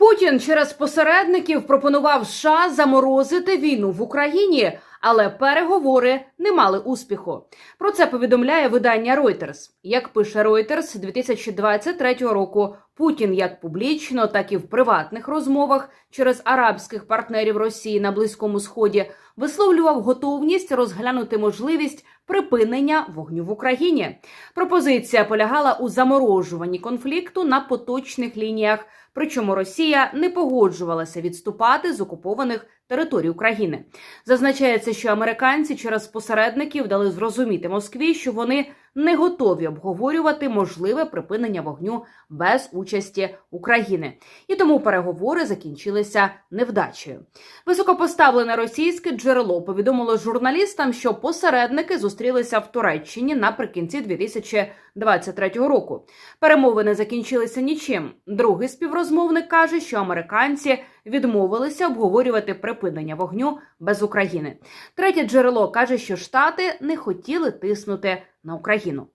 Путін через посередників пропонував США заморозити війну в Україні, але переговори не мали успіху. Про це повідомляє видання Reuters. Як пише Reuters, 2023 року Путін як публічно, так і в приватних розмовах через арабських партнерів Росії на Близькому Сході висловлював готовність розглянути можливість припинення вогню в Україні. Пропозиція полягала у заморожуванні конфлікту на поточних лініях. Причому Росія не погоджувалася відступати з окупованих територій України. Зазначається, що американці через посередників дали зрозуміти Москві, що вони не готові обговорювати можливе припинення вогню без участі України, і тому переговори закінчилися невдачею. Високопоставлене російське джерело повідомило журналістам, що посередники зустрілися в Туреччині наприкінці 2023 року. Перемовини закінчилися нічим. Другий співрозмовник каже, що американці відмовилися обговорювати припинення вогню без України. Третє джерело каже, що Штати не хотіли тиснути на Україну.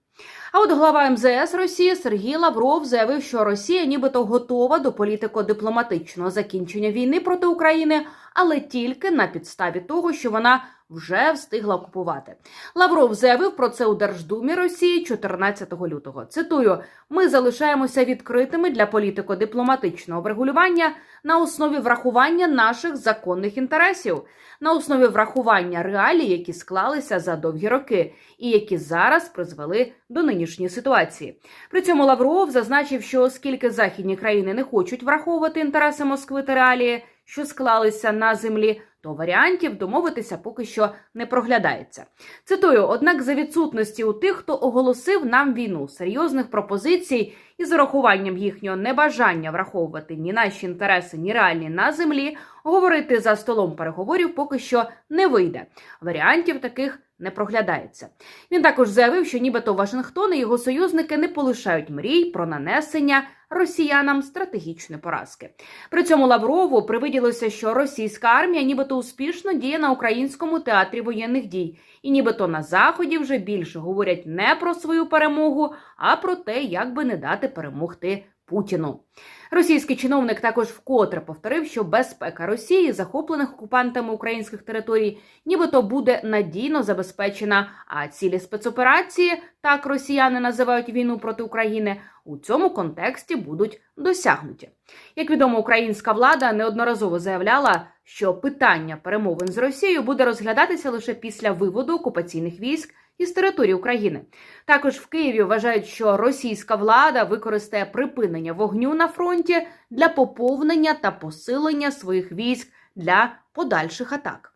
А от глава МЗС Росії Сергій Лавров заявив, що Росія нібито готова до політико-дипломатичного закінчення війни проти України, але тільки на підставі того, що вона вже встигла окупувати. Лавров заявив про це у Держдумі Росії 14 лютого. Цитую: ми залишаємося відкритими для політико-дипломатичного врегулювання на основі врахування наших законних інтересів, на основі врахування реалій, які склалися за довгі роки, і які зараз призвели до нинішньої ситуації. При цьому Лавров зазначив, що оскільки західні країни не хочуть враховувати інтереси Москви та реалії, що склалися на землі, то варіантів домовитися поки що не проглядається. Цитую: однак, за відсутності у тих, хто оголосив нам війну, серйозних пропозицій і з урахуванням їхнього небажання враховувати ні наші інтереси, ні реальні на землі, говорити за столом переговорів поки що не вийде. Варіантів таких не проглядається. Він також заявив, що нібито Вашингтон і його союзники не полишають мрій про нанесення росіянам стратегічної поразки. При цьому Лаврову привиділося, що російська армія нібито успішно діє на українському театрі воєнних дій, і нібито на заході вже більше говорять не про свою перемогу, а про те, як би не дати перемогти Путіну. Російський чиновник також вкотре повторив, що безпека Росії, захоплених окупантами українських територій, нібито буде надійно забезпечена. А цілі спецоперації, так росіяни називають війну проти України, у цьому контексті будуть досягнуті. Як відомо, українська влада неодноразово заявляла, що питання перемовин з Росією буде розглядатися лише після виводу окупаційних військ із території України. Також в Києві вважають, що російська влада використає припинення вогню на фронті для поповнення та посилення своїх військ для подальших атак.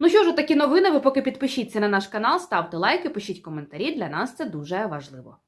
Ну що ж, такі новини. Ви поки підпишіться на наш канал, ставте лайки, пишіть коментарі. Для нас це дуже важливо.